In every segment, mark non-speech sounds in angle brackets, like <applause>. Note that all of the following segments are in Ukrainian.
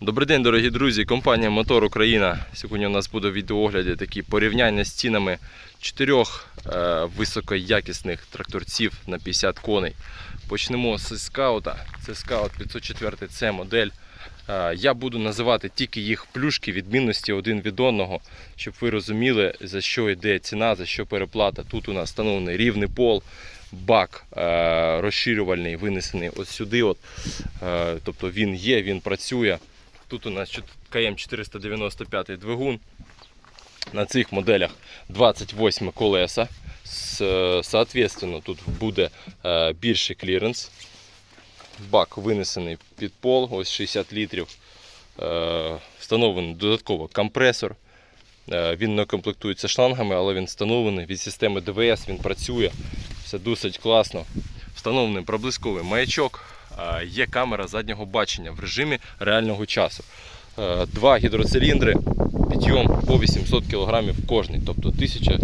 Добрий день, дорогі друзі. Компанія Мотор Україна. Сьогодні у нас буде в відеоогляді такі порівняння з цінами чотирьох е, високоякісних тракторців на 50 коней. Почнемо з скаута. Це скаут 504 c модель. Е, я буду називати тільки їх плюшки, відмінності один від одного, щоб ви розуміли, за що йде ціна, за що переплата. Тут у нас встановлений рівний пол, бак е, розширювальний, винесений ось сюди. От. Тобто він є, він працює. Тут у нас КМ 495 двигун. На цих моделях 28 колеса. С- Соответственно, тут буде е, більший кліренс. Бак винесений під пол, ось 60 літрів. Е, Встановлений додатково компресор. Е, Він не комплектується шлангами, але він встановлений від системи ДВС, він працює. Все досить класно. Встановлений проблисковий маячок. Е, Є камера заднього бачення в режимі реального часу. Е, Два гідроциліндри, підйом по 800 кг кожний, тобто 1000, е,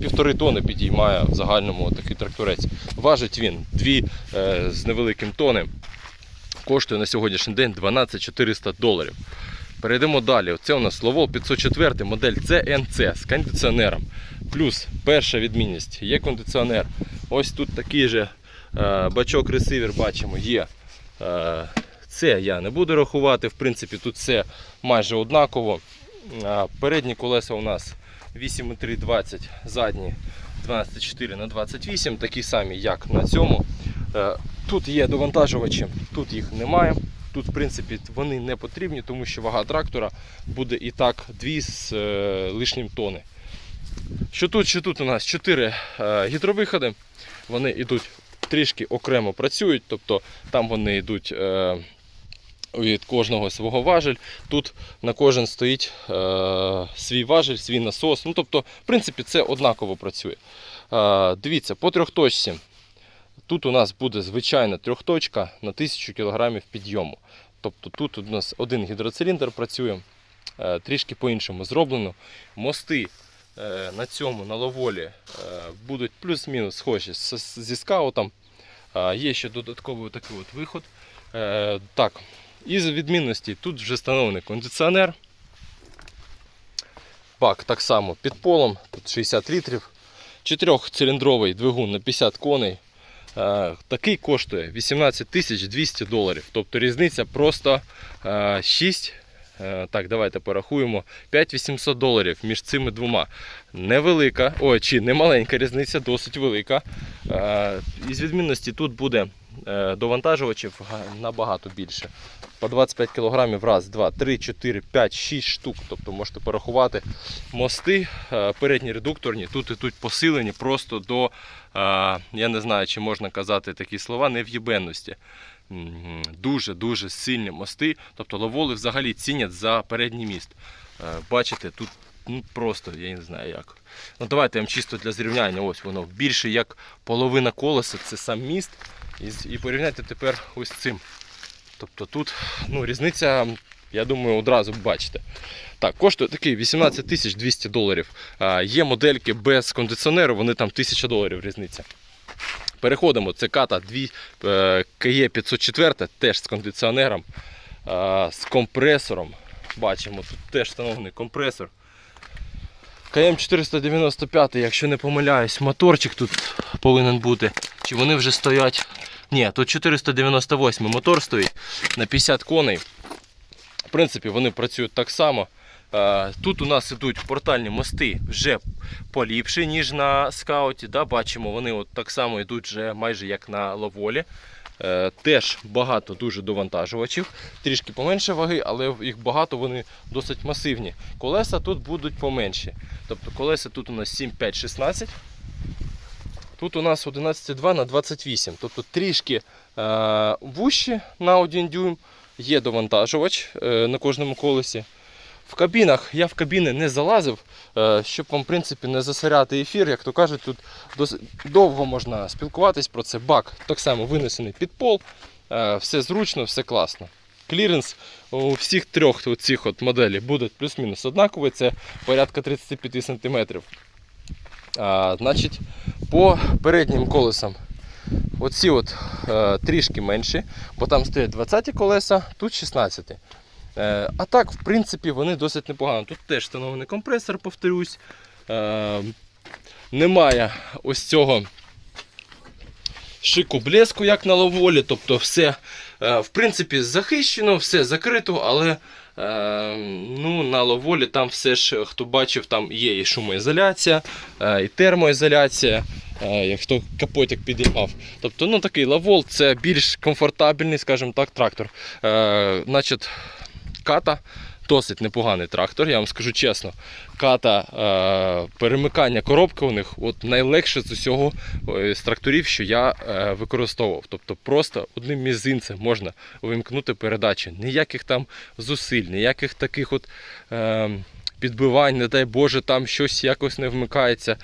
півтори тони підіймає в загальному такий тракторець. Важить він 2 е, з невеликим тони. Коштує на сьогоднішній день 12 400 доларів. Перейдемо далі. Це у нас Ловол 504 модель CNC з кондиціонером. Плюс перша відмінність є кондиціонер. Ось тут такий же бачок ресивер бачимо є. Е, це я не буду рахувати. В принципі, тут все майже однаково. Передні колеса у нас 8,320, задні 12,4 на 28, такі самі, як на цьому. Е, Тут є довантажувачі, тут їх немає. Тут, в принципі, вони не потрібні, тому що вага трактора буде і так 2 з е, лишнім тони. Що тут, що тут у нас 4 е, гідровиходи. Вони йдуть трішки окремо працюють, тобто там вони йдуть е, від кожного свого важель. Тут на кожен стоїть е, свій важель, свій насос. Ну, тобто, в принципі, це однаково працює. Е, дивіться, по трьохточці. Тут у нас буде звичайна трьохточка на 1000 кг підйому. Тобто тут у нас один гідроциліндр працює, е, трішки по-іншому зроблено. Мости на цьому на ловолі е, будуть плюс-мінус схожі зі скаутом. Е, Є ще додатковий такий от виход. Е, Так, із відмінностей тут вже встановлений кондиціонер. Бак так само під полом, тут 60 літрів. Чотирьохциліндровий двигун на 50 коней. Е, Такий коштує 18 200 доларів. Тобто різниця просто е, 6. Е, Так, давайте порахуємо. 5800 доларів між цими двома. Невелика, ой, чи не маленька різниця, досить велика. Е, Із відмінності тут буде е, довантажувачів набагато більше. По 25 кг раз, два, три, 4, 5, 6 штук. Тобто можете порахувати мости, передні редукторні, тут ідуть посилені просто до, я не знаю, чи можна казати такі слова, нев'єбенності. Дуже-дуже сильні мости. Тобто ловоли взагалі цінять за передній міст. Е, Бачите, тут ну, просто, я не знаю як. Ну давайте я вам чисто для зрівняння. Ось воно більше як половина колеса, це сам міст. І, і порівняйте тепер ось цим. Тобто тут ну, різниця, я думаю, одразу бачите. Так, коштує такий 18 200 доларів. А, є модельки без кондиціонеру, вони там 1000 доларів різниця. Переходимо, це ката 2 е, КЕ 504, теж з кондиціонером, з компресором. Бачимо, тут теж встановлений компресор. КМ 495, якщо не помиляюсь, моторчик тут повинен бути. Чи вони вже стоять? Ні, тут 498 мотор стоїть на 50 коней. В принципі, вони працюють так само. Е, Тут у нас ідуть портальні мости вже поліпші, ніж на скауті. Да? Бачимо, вони от так само йдуть вже майже як на ловолі. Е, Теж багато дуже довантажувачів, трішки поменше ваги, але їх багато, вони досить масивні. Колеса тут будуть поменші. Тобто колеса тут у нас 7, 5, 16. Тут у нас 11,2 на 28. Тобто трішки е, вущі на 1 дюйм. Є довантажувач на кожному колесі. В кабінах я в кабіни не залазив, е, щоб вам в принципі не засоряти ефір. Як то кажуть, тут довго можна спілкуватись про це. Бак так само винесений під пол, е, все зручно, все класно. Кліренс у всіх трьох цих от моделей буде плюс-мінус однаковий, це порядка 35 см. А, значить, по переднім колесам оці от, е, трішки менші, бо там стоять 20 колеса, тут 16. Е, А так, в принципі, вони досить непогано. Тут теж встановлений компресор, повторюсь. Е, Немає ось цього шику блеску, як на ловолі. Тобто все, е, в принципі, захищено, все закрито, але ну, на ловолі там все ж, хто бачив, там є і шумоізоляція, і термоізоляція. Як хто капотик підіймав. Тобто, ну такий лавол це більш комфортабельний, скажімо так, трактор. Значить, ката досить непоганий трактор, я вам скажу чесно. Ката е, перемикання коробки у них от найлегше з усього е, з тракторів, що я е, використовував. Тобто просто одним мізинцем можна вимкнути передачі. Ніяких там зусиль, ніяких таких от е, підбивань, не дай Боже, там щось якось не вмикається.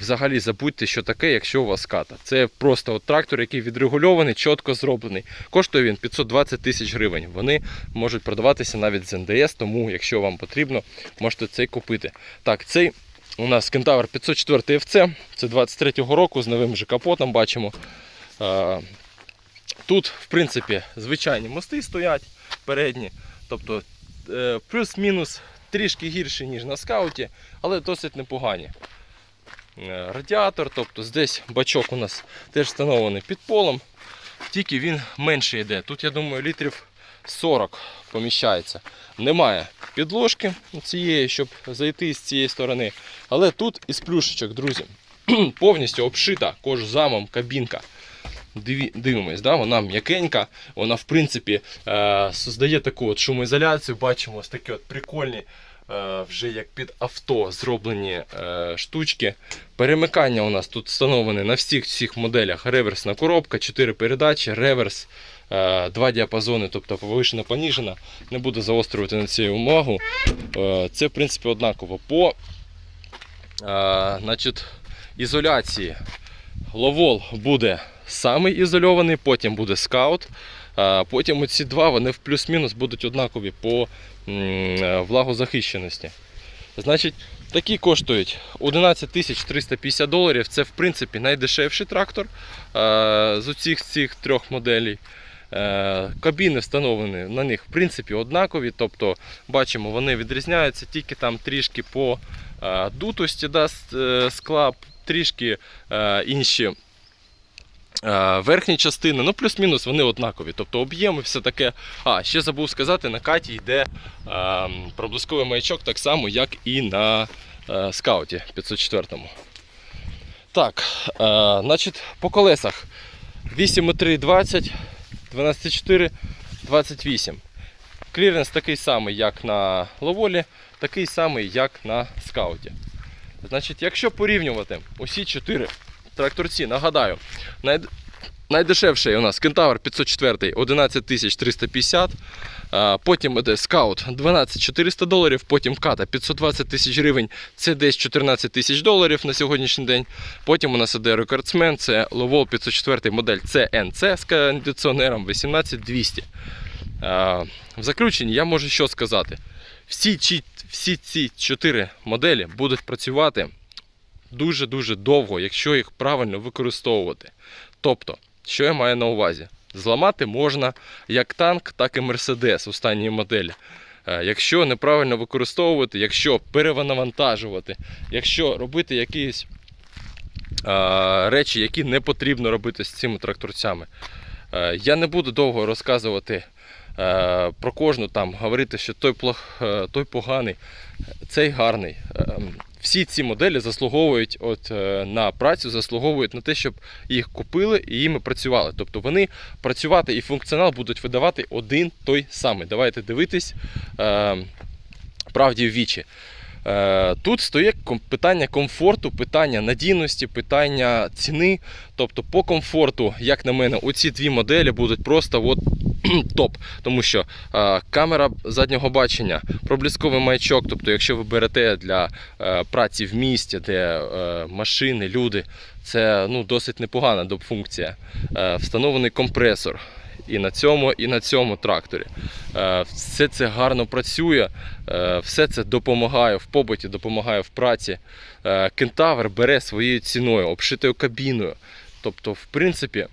Взагалі забудьте, що таке, якщо у вас ката. Це просто от трактор, який відрегульований, чітко зроблений. Коштує він 520 тисяч гривень. Вони можуть продаватися навіть з НДС, тому якщо вам потрібно, можете цей купити. Так, цей у нас Кентавр 504 FC, це 23-го року з новим же капотом бачимо. Тут, в принципі, звичайні мости стоять передні, тобто е, плюс-мінус трішки гірші, ніж на скауті, але досить непогані. Е, Радіатор, тобто здесь бачок у нас теж встановлений під полом, тільки він менше йде. Тут, я думаю, літрів 40 поміщається. Немає підложки цієї, щоб зайти з цієї сторони. Але тут із плюшечок, друзі, <clears throat> повністю обшита кожзамом кабінка. Дивимось, да? вона м'якенька, вона в принципі е, создає таку от шумоізоляцію. Бачимо ось такі от прикольні, вже як під авто зроблені е, штучки. Перемикання у нас тут встановлене на всіх всіх моделях. Реверсна коробка, 4 передачі, реверс, е, два діапазони, тобто повишена, поніжена. Не буду заострювати на цю увагу. Е, це в принципі однаково по е, значить, ізоляції. Ловол буде самий ізольований, потім буде скаут. Потім оці два вони в плюс-мінус будуть однакові по е, влагозахищеності. Значить, такі коштують 11 тисяч 350 доларів. Це в принципі найдешевший трактор з усіх цих трьох моделей. Е, Кабіни встановлені на них в принципі однакові. Тобто бачимо, вони відрізняються тільки там трішки по е, дутості да, скла, трішки інші е, верхні частини, ну плюс-мінус вони однакові. Тобто об'єми, все таке. А, ще забув сказати, на каті йде е, проблисковий маячок так само, як і на е, скауті 504. Так, е, значить, по колесах 8,3 20, 12,4, 28. Кліренс такий самий, як на ловолі, такий самий, як на скауті. Значить, якщо порівнювати усі чотири тракторці, нагадаю, найд... найдешевший у нас Кентавр 504 11 350, потім іде Скаут 12 400 доларів, потім Ката 520 тисяч гривень, це десь 14 тисяч доларів на сьогоднішній день. Потім у нас іде рекордсмен, це Lowell 504 модель CNC з кондиціонером 18200. В заключенні я можу що сказати. Всі, всі ці чотири моделі будуть працювати дуже-дуже довго, якщо їх правильно використовувати. Тобто, що я маю на увазі? Зламати можна як танк, так і Мерседес останньої моделі. Е, Якщо неправильно використовувати, якщо перевантажувати, якщо робити якісь е, речі, які не потрібно робити з цими тракторцями. Е, Я не буду довго розказувати про кожну там, говорити, що той, плох, той поганий, цей гарний. Е, Всі ці моделі заслуговують от, е, на працю, заслуговують на те, щоб їх купили і їми працювали. Тобто вони працювати і функціонал будуть видавати один той самий. Давайте дивитись е, правді в вічі. Е, Тут стоїть питання комфорту, питання надійності, питання ціни. Тобто по комфорту, як на мене, оці дві моделі будуть просто от <clears throat> топ. Тому що е, камера заднього бачення, проблисковий маячок, тобто, якщо ви берете для е, праці в місті, де е, машини, люди, це ну, досить непогана доп-функція. Е, встановлений компресор. І на цьому, і на цьому тракторі. Е, Все це гарно працює, е, все це допомагає в побуті, допомагає в праці. Е, Кентавр бере своєю ціною, обшитою кабіною. Тобто, в принципі,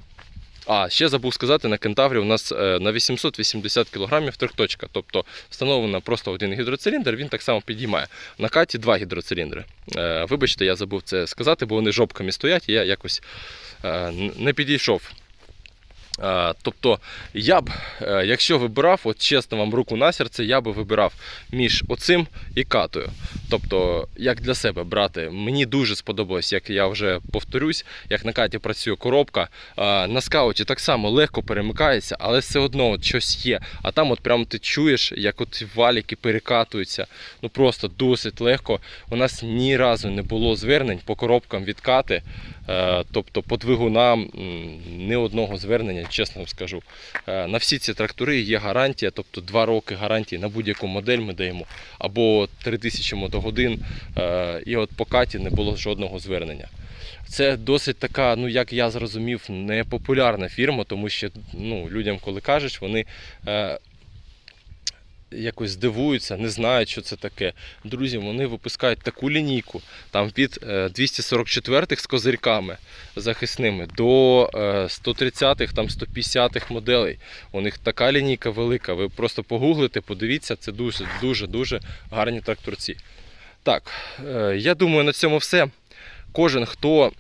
А, ще забув сказати, на кентаврі у нас е, на 880 кг трьохточка. Тобто встановлено просто один гідроциліндр, він так само підіймає. На каті два гідроциліндри. Е, Вибачте, я забув це сказати, бо вони жопками стоять, і я якось е, не підійшов. Тобто, я б, е, якщо вибирав, от чесно вам руку на серце, я би вибирав між оцим і катою. Тобто, як для себе брати, мені дуже сподобалось, як я вже повторюсь, як на каті працює коробка. На скауті так само легко перемикається, але все одно от щось є. А там от прямо ти чуєш, як от валіки перекатуються. Ну просто досить легко. У нас ні разу не було звернень по коробкам відкати. Е, Тобто по двигунам ні одного звернення, чесно вам скажу. Е, На всі ці трактори є гарантія, тобто 2 роки гарантії на будь-яку модель ми даємо, або 3000 мотогодин. Е, І от по каті не було жодного звернення. Це досить така, ну як я зрозумів, непопулярна фірма, тому що ну, людям, коли кажеш, вони е, якось здивуються, не знають, що це таке. Друзі, вони випускають таку лінійку, там від е, 244-х з козирьками захисними до е, 130-х, там 150-х моделей. У них така лінійка велика. Ви просто погуглите, подивіться, це дуже дуже дуже гарні тракторці. Так, е, я думаю, на цьому все. Кожен, хто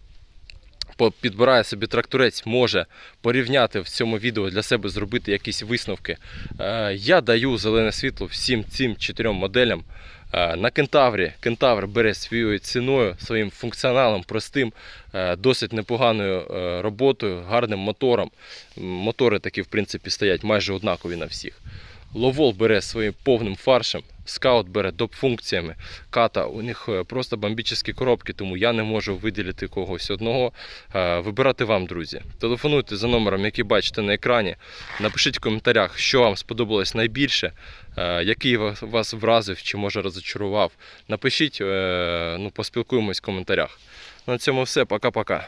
підбирає собі тракторець, може порівняти в цьому відео для себе зробити якісь висновки. Е, Я даю зелене світло всім цим чотирьом моделям. Е, На кентаврі кентавр бере своєю ціною, своїм функціоналом простим, е, досить непоганою роботою, гарним мотором. Мотори такі, в принципі, стоять майже однакові на всіх. Ловол бере своїм повним фаршем, скаут бере доп-функціями. Ката, у них е, просто бомбічні коробки, тому я не можу виділити когось одного. Е, Вибирати вам, друзі. Телефонуйте за номером, який бачите на екрані. Напишіть в коментарях, що вам сподобалось найбільше, е, який вас- вразив чи може розочарував. Напишіть, ну, поспілкуємось в коментарях. На цьому все. Пока-пока.